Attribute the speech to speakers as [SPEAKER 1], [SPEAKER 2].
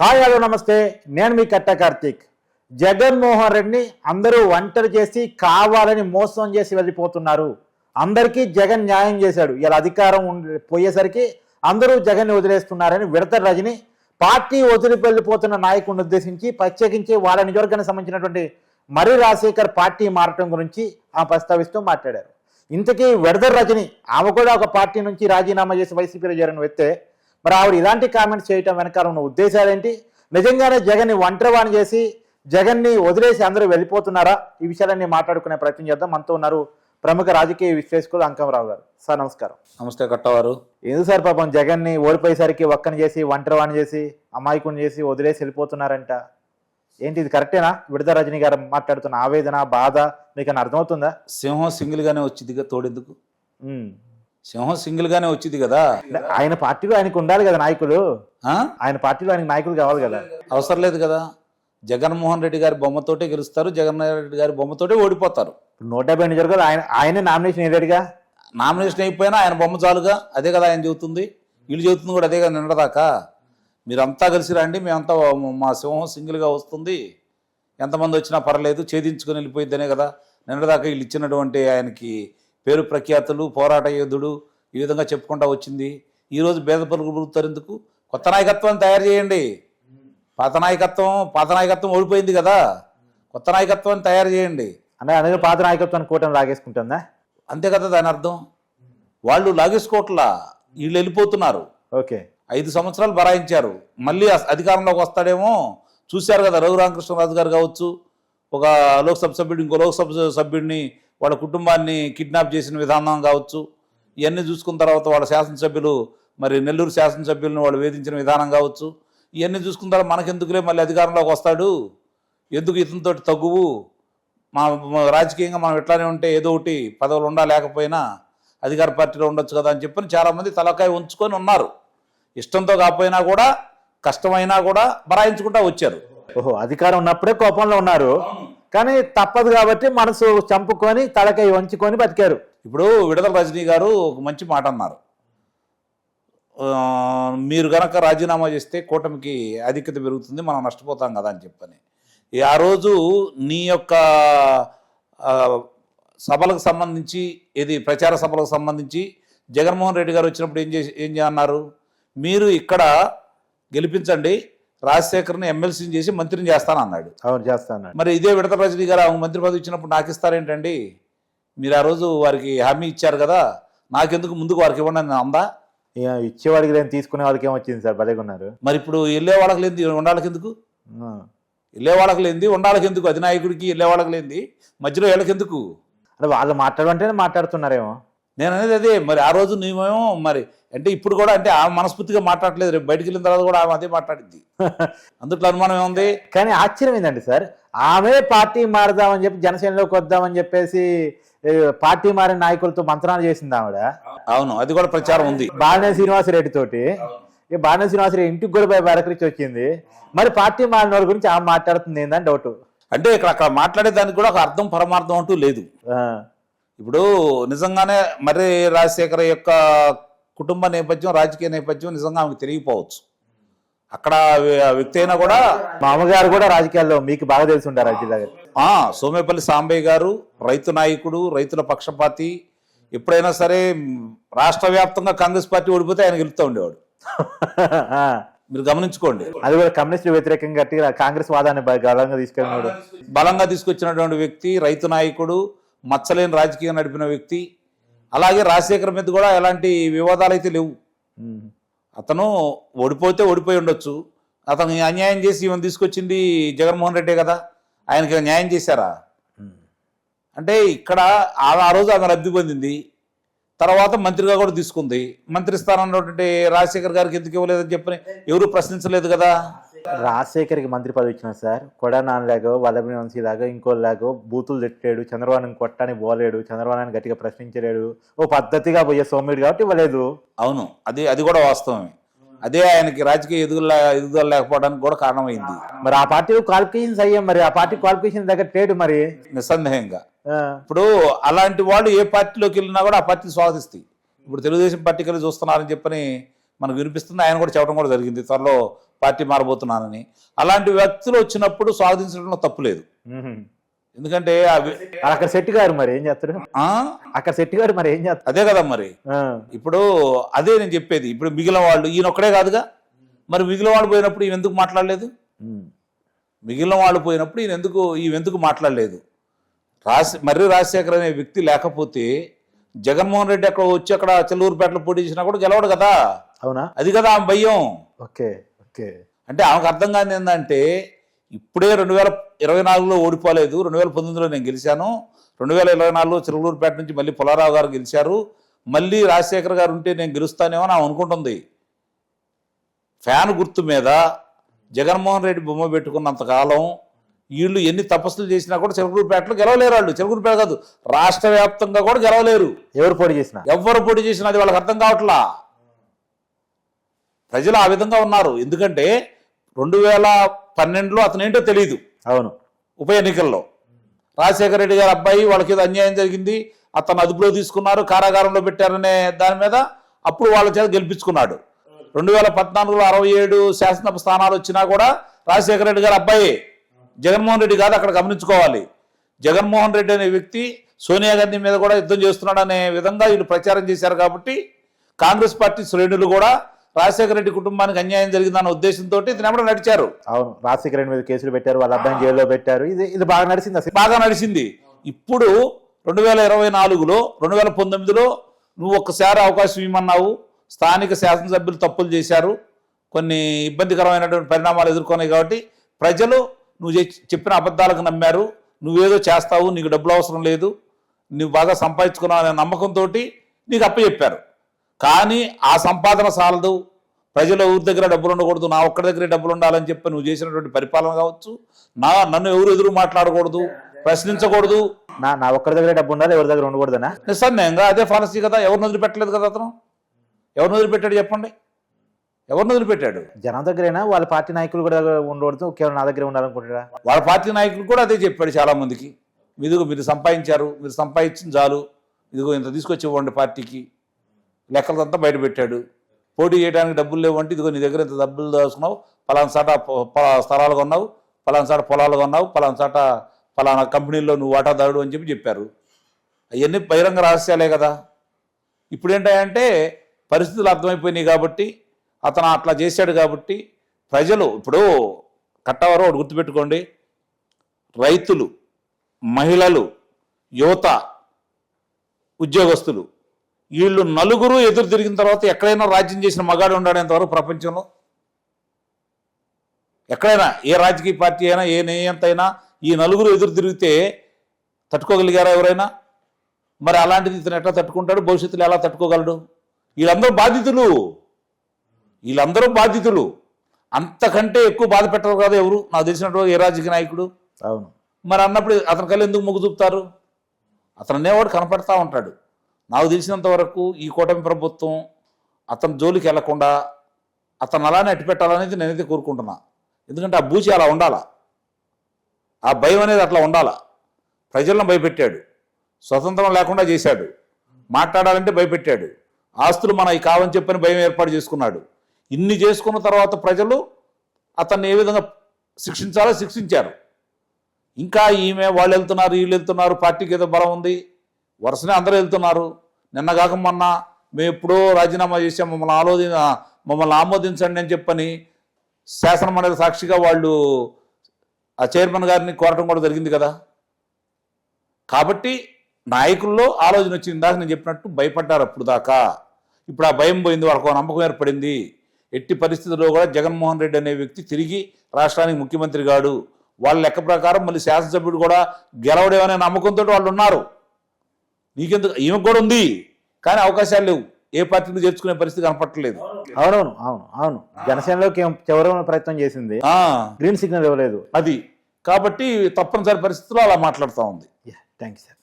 [SPEAKER 1] Hi hello నమస్తే. నేను మీ కట్ట కార్తీక్. జగన్మోహన్ రెడ్డిని అందరూ ఒంటరి చేసి కావాలని మోసం చేసి వెళ్ళిపోతున్నారు. అందరికీ జగన్ న్యాయం చేశాడు. ఇలా అధికారం పోయేసరికి అందరూ జగన్ వదిలేస్తున్నారని విడత రజని పార్టీ వదిలి వెళ్ళిపోతున్న నాయకుడిని ఉద్దేశించి ప్రత్యేకించి వాళ్ళ నియోజకవర్గానికి సంబంధించినటువంటి మరి రాజశేఖర్ పార్టీ మారటం గురించి ఆ ప్రస్తావిస్తూ మాట్లాడారు. ఇంతకీ విడత రజని ఆమె కూడా ఒక పార్టీ నుంచి రాజీనామా చేసి వైసీపీలో చేరిన వ్యక్తే. మరి ఆవిడ ఇలాంటి కామెంట్స్ చేయటం వెనకాల ఉన్న ఉద్దేశాలు ఏంటి? నిజంగానే జగన్ని ఒంటరివాణి చేసి జగన్ని వదిలేసి అందరూ వెళ్ళిపోతున్నారా? ఈ విషయాలన్నీ మాట్లాడుకునే ప్రయత్నం చేద్దాం. మనతో ఉన్నారు ప్రముఖ రాజకీయ విశ్లేషకులు అంకమరావు గారు. సార్ నమస్కారం.
[SPEAKER 2] నమస్తే కట్టవారు.
[SPEAKER 1] ఎందుకు సార్ పాపం జగన్ని ఓడిపోయేసరికి ఒక్కని చేసి ఒంటరివాణి చేసి అమాయకుని చేసి వదిలేసి వెళ్ళిపోతున్నారంట? ఏంటి ఇది కరెక్టేనా? విడత రజనీ గారు మాట్లాడుతున్న ఆవేదన బాధ మీకు అర్థమవుతుందా?
[SPEAKER 2] సింహం సింగిల్ గానే వచ్చింది కదా తోడెందుకు. సింహం సింగిల్ గానే వచ్చింది కదా.
[SPEAKER 1] ఆయన పార్టీలో ఆయనకు ఉండాలి కదా నాయకులు? ఆయన పార్టీలో ఆయనకు నాయకులు కావాలి కదా.
[SPEAKER 2] అవసరం లేదు కదా. జగన్మోహన్ రెడ్డి గారి బొమ్మతోటే గెలుస్తారు జగన్మోహన్ రెడ్డి గారి బొమ్మతోటే ఓడిపోతారు.
[SPEAKER 1] నూట డెబ్బై నియోజకవర్గాలు ఆయన ఆయనే నామినేషన్ వేయలేడుగా
[SPEAKER 2] నామినేషన్ అయిపోయినా ఆయన బొమ్మ చాలుగా. అదే కదా ఆయన చెబుతుంది. వీళ్ళు చెబుతుంది కూడా అదే కదా నిన్నదాకా మీరంతా కలిసి రండి మేమంతా మా సింహం సింగిల్గా వస్తుంది. ఎంతమంది వచ్చినా పర్లేదు ఛేదించుకొని వెళ్ళిపోయిద్దనే కదా. నిన్నదాకా వీళ్ళు ఇచ్చినటువంటి ఆయనకి పేరు ప్రఖ్యాతులు పోరాట యోధుడు ఈ విధంగా చెప్పుకుంటా వచ్చింది. ఈరోజు భేద పలుకులు పురుగుతారు ఎందుకు కొత్త నాయకత్వాన్ని తయారు చేయండి. పాత నాయకత్వం పాత నాయకత్వం ఓడిపోయింది కదా. కొత్త నాయకత్వాన్ని తయారు చేయండి.
[SPEAKER 1] అంటే అందుకే పాత నాయకత్వాన్ని కూటమి లాగేసుకుంటుందా?
[SPEAKER 2] అంతే కదా దాని అర్థం. వాళ్ళు లాగేసుకోవట్లా. వీళ్ళు వెళ్ళిపోతున్నారు.
[SPEAKER 1] ఓకే.
[SPEAKER 2] ఐదు సంవత్సరాలు బరాయించారు. మళ్ళీ అధికారంలోకి వస్తాడేమో చూశారు కదా రఘురామకృష్ణరాజు గారు కావచ్చు. ఒక లోక్సభ సభ్యుడు ఇంకో లోక్సభ సభ్యుడిని వాళ్ళ కుటుంబాన్ని కిడ్నాప్ చేసిన విధానం కావచ్చు ఇవన్నీ చూసుకున్న తర్వాత వాళ్ళ శాసనసభ్యులు మరి నెల్లూరు శాసనసభ్యులను వాళ్ళు వేధించిన విధానం కావచ్చు ఇవన్నీ చూసుకున్న తర్వాత మనకెందుకులే మళ్ళీ అధికారంలోకి వస్తాడు? ఎందుకు ఇతనితో తగ్గువు మా రాజకీయంగా మనం ఎట్లానే ఉంటే ఏదో ఒకటి పదవులు ఉండా లేకపోయినా అధికార పార్టీలో ఉండొచ్చు కదా అని చెప్పని చాలామంది తలకాయ ఉంచుకొని ఉన్నారు. ఇష్టంతో కాకపోయినా కూడా కష్టమైనా కూడా బరాయించుకుంటా వచ్చారు.
[SPEAKER 1] ఓహో అధికారం ఉన్నప్పుడే కోపంలో ఉన్నారు. కానీ తప్పదు కాబట్టి మనసు చంపుకొని తలకై వంచుకొని బతికారు.
[SPEAKER 2] ఇప్పుడు విడదల రజనీ గారు ఒక మంచి మాట అన్నారు. మీరు గనక రాజీనామా చేస్తే కూటమికి ఆధిక్యత పెరుగుతుంది మనం నష్టపోతాం కదా అని చెప్పని. ఆ రోజు నీ యొక్క సభలకు సంబంధించి ఇది ప్రచార సభలకు సంబంధించి జగన్మోహన్ రెడ్డి గారు వచ్చినప్పుడు ఏం చేసి ఏం అన్నారు? మీరు ఇక్కడ గెలిపించండి రాజశేఖర్ని ఎమ్మెల్సీని చేసి మంత్రిని చేస్తానన్నాడు.
[SPEAKER 1] అవును చేస్తాను
[SPEAKER 2] మరి ఇదే విడత రజనీ గారు ఆమె మంత్రి పదవి ఇచ్చినప్పుడు నాకు ఇస్తారేంటండి మీరు ఆ రోజు వారికి హామీ ఇచ్చారు కదా నాకెందుకు ముందుకు వారికి ఇవ్వండి అందా?
[SPEAKER 1] ఇచ్చేవాడికి లేని తీసుకునే వాళ్ళకి ఏమొచ్చింది సార్? భలేగా ఉన్నారు.
[SPEAKER 2] మరి ఇప్పుడు వెళ్ళే వాళ్ళకి లేనిది ఉండాలకి ఎందుకు. వెళ్ళే వాళ్ళకి లేనిది ఉండాలకి ఎందుకు? అధినాయకుడికి వెళ్ళే వాళ్ళకి లేనిది మధ్యలో వీళ్ళకి ఎందుకు?
[SPEAKER 1] అంటే వాళ్ళు మాట్లాడమంటేనే మాట్లాడుతున్నారేమో.
[SPEAKER 2] నేను అనేది అదే మరి ఆ రోజు నీవేమో మరి అంటే ఇప్పుడు కూడా అంటే ఆమె మనస్ఫూర్తిగా మాట్లాడలేదు రేపు బయటికి వెళ్ళిన తర్వాత కూడా ఆమె అదే మాట్లాడింది అందుట్లో అనుమానం ఏముంది?
[SPEAKER 1] కానీ ఆశ్చర్యం ఏంటండి సార్? ఆమె పార్టీ మారుదామని చెప్పి జనసేనలోకి వద్దామని చెప్పేసి పార్టీ మారిన నాయకులతో మంత్రాలు చేసింది ఆవిడ.
[SPEAKER 2] అవును అది కూడా ప్రచారం ఉంది.
[SPEAKER 1] బాలినే శ్రీనివాసరెడ్డి తోటి. ఈ బాలినే శ్రీనివాసరెడ్డి ఇంటికి కూడా బరకరించి వచ్చింది. మరి పార్టీ మారిన వాళ్ళ గురించి ఆమె మాట్లాడుతుంది ఏందని డౌట్
[SPEAKER 2] అంటే ఇక్కడ అక్కడ మాట్లాడేదానికి కూడా ఒక అర్థం పరమార్థం అంటూ లేదు. ఇప్పుడు నిజంగానే మర్రి రాజశేఖర యొక్క కుటుంబ నేపథ్యం రాజకీయ నేపథ్యం నిజంగా ఆమెకు తెలియకపోవచ్చు. అక్కడ వ్యక్తి అయినా కూడా
[SPEAKER 1] మా అమ్మగారు కూడా రాజకీయాల్లో మీకు బాగా తెలిసి గారు.
[SPEAKER 2] ఆ సోమేపల్లి సాంబయ్య గారు రైతు నాయకుడు రైతుల పక్షపాతి ఎప్పుడైనా సరే రాష్ట్ర వ్యాప్తంగా కాంగ్రెస్ పార్టీ ఓడిపోతే ఆయన గెలుస్తూ ఉండేవాడు. మీరు గమనించుకోండి.
[SPEAKER 1] అది కూడా కమ్యూనిస్టు వ్యతిరేకంగా కాంగ్రెస్ వాదాన్ని బలంగా తీసుకెళ్ళినాడు.
[SPEAKER 2] బలంగా తీసుకొచ్చినటువంటి వ్యక్తి రైతు నాయకుడు మచ్చలేని రాజకీయం నడిపిన వ్యక్తి. అలాగే రాజశేఖర్ మీద కూడా ఎలాంటి వివాదాలు అయితే లేవు. అతను ఓడిపోతే ఓడిపోయి ఉండొచ్చు. అతను అన్యాయం చేసి ఈమెను తీసుకొచ్చింది జగన్మోహన్ రెడ్డే కదా. ఆయనకి న్యాయం చేశారా? అంటే ఇక్కడ ఆ రోజు ఆమె లబ్ధి పొందింది. తర్వాత మంత్రిగా కూడా తీసుకుంది. మంత్రి స్థానంలో రాజశేఖర్ గారికి ఎందుకు ఇవ్వలేదని చెప్పని ఎవరు ప్రశ్నించలేదు కదా.
[SPEAKER 1] రాజశేఖర్కి మంత్రి పదవి ఇచ్చిన సార్. కొడానాన్నలాగో వల్లభి వంశీలాగో ఇంకోలాగో బూతులు తిట్టాడు చంద్రబాబుని కొట్టడానికి పోలేడు చంద్రబాబుని గట్టిగా ప్రశ్నించలేడు. ఓ పద్ధతిగా పోయే సోమ్యుడు కాబట్టి ఇవ్వలేదు.
[SPEAKER 2] అవును. అది అది కూడా వాస్తవమే. అదే ఆయనకి రాజకీయ ఎదుగుదల ఎదుగుదల లేకపోవడానికి కూడా కారణమైంది.
[SPEAKER 1] మరి ఆ పార్టీలో క్వాలిఫికేషన్స్ అయ్యాం మరి ఆ పార్టీ క్వాలిఫికేషన్ దగ్గర ట్రేడ్ మరి?
[SPEAKER 2] నిస్సందేహంగా. ఇప్పుడు అలాంటి వాళ్ళు ఏ పార్టీలోకి వెళ్ళినా కూడా ఆ పార్టీ స్వాగతిస్తాయి ఇప్పుడు తెలుగుదేశం పార్టీకి వెళ్ళి చూస్తున్నారని చెప్పని మనకు వినిపిస్తుంది. ఆయన కూడా చెప్పడం కూడా జరిగింది. త్వరలో పార్టీ మారబోతున్నానని. అలాంటి వ్యక్తులు వచ్చినప్పుడు స్వాగతించడంలో తప్పు లేదు.
[SPEAKER 1] మ్మ్.
[SPEAKER 2] ఎందుకంటే అవి
[SPEAKER 1] అక్కడ సెట్ గారు మరి ఏం చేస్తారు? అక్కడ సెట్ గారు మరి ఏం చేస్తారు?
[SPEAKER 2] అదే కదా మరి. ఇప్పుడు అదే నేను చెప్పేది. ఇప్పుడు మిగిలిన వాళ్ళు ఈయన ఒక్కడే కాదుగా? మరి మిగిలిన వాళ్ళు పోయినప్పుడు ఈయన ఎందుకు మాట్లాడలేదు. మిగిలిన వాళ్ళు పోయినప్పుడు ఈయన ఎందుకు ఎందుకు మాట్లాడలేదు? రాసి మర్రి రాజశేఖర్ అనే వ్యక్తి లేకపోతే జగన్మోహన్ రెడ్డి అక్కడ వచ్చి అక్కడ చెల్లూరుపేటలో పోటీ చేసినా కూడా గెలవడు కదా?
[SPEAKER 1] అవునా?
[SPEAKER 2] అది కదా ఆమె భయం.
[SPEAKER 1] ఓకే. ఓకే.
[SPEAKER 2] అంటే ఆమెకు అర్థం కాని ఏంటంటే ఇప్పుడే రెండు వేల ఇరవై నాలుగులో ఓడిపోలేదు రెండు వేల పంతొమ్మిదిలో నేను గెలిచాను రెండు వేల ఇరవై నాలుగులో చిరులూరుపేట నుంచి మళ్ళీ పుల్లారావు గారు గెలిచారు మళ్ళీ రాజశేఖర్ గారు ఉంటే నేను గెలుస్తానేమో అని ఆమె అనుకుంటుంది. ఫ్యాన్ గుర్తు మీద జగన్మోహన్ రెడ్డి బొమ్మ పెట్టుకున్నంత కాలం వీళ్ళు ఎన్ని తపస్సులు చేసినా కూడా చిలకలూరుపేటలో గెలవలేరు వాళ్ళు. చిలకలూరుపేట కాదు రాష్ట్ర వ్యాప్తంగా కూడా గెలవలేరు.
[SPEAKER 1] ఎవరు పోటీ చేసిన?
[SPEAKER 2] ఎవ్వరు పోటీ చేసినా అది వాళ్ళకి అర్థం కావట్లా? ప్రజలు ఆ విధంగా ఉన్నారు. ఎందుకంటే రెండు వేల పన్నెండులో అతను ఏంటో తెలియదు
[SPEAKER 1] అవును.
[SPEAKER 2] ఉప ఎన్నికల్లో. రాజశేఖర రెడ్డి గారి అబ్బాయి వాళ్ళకి ఏదో అన్యాయం జరిగింది. అతను అదుపులో తీసుకున్నారు కారాగారంలో పెట్టారనే దాని మీద అప్పుడు వాళ్ళ చేత గెలిపించుకున్నాడు. రెండు వేల పద్నాలుగులో అరవై ఏడు శాసనసభ స్థానాలు వచ్చినా కూడా రాజశేఖర రెడ్డి గారి అబ్బాయి. జగన్మోహన్ రెడ్డి కాదు అక్కడ గమనించుకోవాలి. జగన్మోహన్ రెడ్డి అనే వ్యక్తి సోనియా గాంధీ మీద కూడా యుద్ధం చేస్తున్నాడు అనే విధంగా వీళ్ళు ప్రచారం చేశారు కాబట్టి కాంగ్రెస్ పార్టీ శ్రేణులు కూడా రాజశేఖర రెడ్డి కుటుంబానికి అన్యాయం జరిగిందన్న ఉద్దేశంతో ఇతను ఎమ్మడ నడిచారు.
[SPEAKER 1] అవును రాజశేఖర రెడ్డి మీద కేసులు పెట్టారు వాళ్ళ అబ్బాయిని జైల్లో పెట్టారు. ఇది ఇది బాగా నడిచింది అసలు.
[SPEAKER 2] బాగా నడిచింది. ఇప్పుడు రెండు వేల ఇరవై నాలుగులో రెండు వేల పంతొమ్మిదిలో నువ్వు ఒక్కసారి అవకాశం ఇవ్వమన్నావు. స్థానిక శాసనసభ్యులు తప్పులు చేశారు. కొన్ని ఇబ్బందికరమైనటువంటి పరిణామాలు ఎదుర్కొన్నాయి కాబట్టి ప్రజలు నువ్వు చెప్పిన అబద్ధాలకు నమ్మారు. నువ్వేదో చేస్తావు నీకు డబ్బులు అవసరం లేదు. నువ్వు బాగా సంపాదించుకున్నావు అనే నమ్మకంతో నీకు అప్పచెప్పారు. కానీ ఆ సంపాదన సాలదు. ప్రజల ఊరి దగ్గర డబ్బులు ఉండకూడదు నా ఒక్కడి దగ్గరే డబ్బులు ఉండాలని చెప్పి నువ్వు చేసినటువంటి పరిపాలన కావచ్చు నా నన్ను ఎవరు ఎదురు మాట్లాడకూడదు ప్రశ్నించకూడదు.
[SPEAKER 1] నా నా ఒక్కరి దగ్గర డబ్బు ఉండాలి ఎవరి దగ్గర ఉండకూడదనా?
[SPEAKER 2] నిస్సందేహంగా అదే పాలసీ కదా ఎవరిని వదిలిపెట్టలేదు కదా అతను? ఎవరిని వదిలిపెట్టాడు చెప్పండి? ఎవరిని వదిలిపెట్టాడు?
[SPEAKER 1] జనం దగ్గరైనా? వాళ్ళ పార్టీ నాయకులు కూడా ఉండకూడదు కేవలం నా దగ్గర ఉండాలనుకుంటారా
[SPEAKER 2] వాళ్ళ పార్టీ నాయకులు కూడా అదే చెప్పాడు చాలా మందికి ఇదిగో మీరు సంపాదించారు మీరు సంపాదించిన చాలు. ఇదిగో ఇంత తీసుకొచ్చి ఇవ్వండి పార్టీకి. లెక్కలంతా బయట పెట్టాడు. పోటీ చేయడానికి డబ్బులు లేవంటే ఇదిగో నీ దగ్గర ఇంత డబ్బులు దాచుకున్నావు పలానా చాట స్థలాలు కొన్నావు పలానా చాట పొలాలు కొన్నావు పలానా చాట పలానా కంపెనీల్లో నువ్వు వాటాదారుడు అని చెప్పి చెప్పారు. అవన్నీ బహిరంగ రహస్యాలే కదా. ఇప్పుడు ఏంటంటే పరిస్థితులు అర్థమైపోయినాయి కాబట్టి అతను అట్లా చేశాడు కాబట్టి ప్రజలు ఇప్పుడు కట్టవరం ఒకటి గుర్తుపెట్టుకోండి. రైతులు మహిళలు యువత ఉద్యోగస్తులు వీళ్ళు నలుగురు ఎదురు తిరిగిన తర్వాత ఎక్కడైనా రాజ్యం చేసిన మగాడు ఉన్నాడేంత వరకు ప్రపంచంలో? ఎక్కడైనా ఏ రాజకీయ పార్టీ అయినా ఏ నేయంత అయినా ఈ నలుగురు ఎదురు తిరిగితే తట్టుకోగలిగారా ఎవరైనా? మరి అలాంటిది ఇతను ఎట్లా తట్టుకుంటాడు? భవిష్యత్తులో ఎలా తట్టుకోగలడు? వీళ్ళందరూ బాధితులు. వీళ్ళందరూ బాధితులు. అంతకంటే ఎక్కువ బాధ పెట్టరు కదా ఎవరు? నాకు తెలిసినటువంటి ఏ రాజకీయ నాయకుడు?
[SPEAKER 1] అవును.
[SPEAKER 2] మరి అన్నప్పుడు అతని కళ్ళు ఎందుకు మొగ్గు చూపుతారు? అతను అనేవాడు కనపడతా ఉంటాడు. నాకు తెలిసినంత వరకు ఈ కూటమి ప్రభుత్వం అతని జోలికి వెళ్ళకుండా అతను అలానే అట్టి పెట్టాలనేది నేనైతే కోరుకుంటున్నా. ఎందుకంటే ఆ బూచి అలా ఉండాలా? ఆ భయం అనేది అట్లా ఉండాలా? ప్రజలను భయపెట్టాడు. స్వతంత్రం లేకుండా చేశాడు. మాట్లాడాలంటే భయపెట్టాడు. ఆస్తులు మనకి కావని చెప్పని భయం ఏర్పాటు చేసుకున్నాడు. ఇన్ని చేసుకున్న తర్వాత ప్రజలు అతన్ని ఏ విధంగా శిక్షించాలో శిక్షించారు. ఇంకా ఈమె వాళ్ళు వెళ్తున్నారు వీళ్ళు వెళ్తున్నారు పార్టీకి ఏదో బలం ఉంది. వరుసనే అందరూ వెళ్తున్నారు. నిన్న కాక మొన్న మేము ఎప్పుడో రాజీనామా చేసాం మమ్మల్ని ఆలోది మమ్మల్ని ఆమోదించండి అని చెప్పని శాసనమండలి సాక్షిగా వాళ్ళు ఆ చైర్మన్ గారిని కోరటం కూడా జరిగింది కదా. కాబట్టి నాయకుల్లో ఆలోచన వచ్చింది. ఇందాక నేను చెప్పినట్టు భయపడ్డారు అప్పుడు దాకా. ఇప్పుడు ఆ భయం పోయింది. వాళ్ళకు నమ్మకం ఏర్పడింది. ఎట్టి పరిస్థితుల్లో కూడా జగన్మోహన్ రెడ్డి అనే వ్యక్తి తిరిగి రాష్ట్రానికి ముఖ్యమంత్రి గాడు. వాళ్ళ లెక్క ప్రకారం మళ్ళీ శాసనసభ్యుడు కూడా గెలవడం అనే నమ్మకంతో వాళ్ళు ఉన్నారు. నీకెందుకు? ఈమెకు కూడా ఉంది. కానీ అవకాశాలు లేవు. ఏ పార్టీని చేర్చుకునే పరిస్థితి కనపట్టలేదు
[SPEAKER 1] అవునవును అవును అవును. జనసేనలోకి ఏం చివరి ప్రయత్నం చేసింది. గ్రీన్ సిగ్నల్ ఇవ్వలేదు.
[SPEAKER 2] అది. కాబట్టి తప్పనిసరి పరిస్థితుల్లో అలా మాట్లాడుతూ ఉంది.
[SPEAKER 1] Thank you sir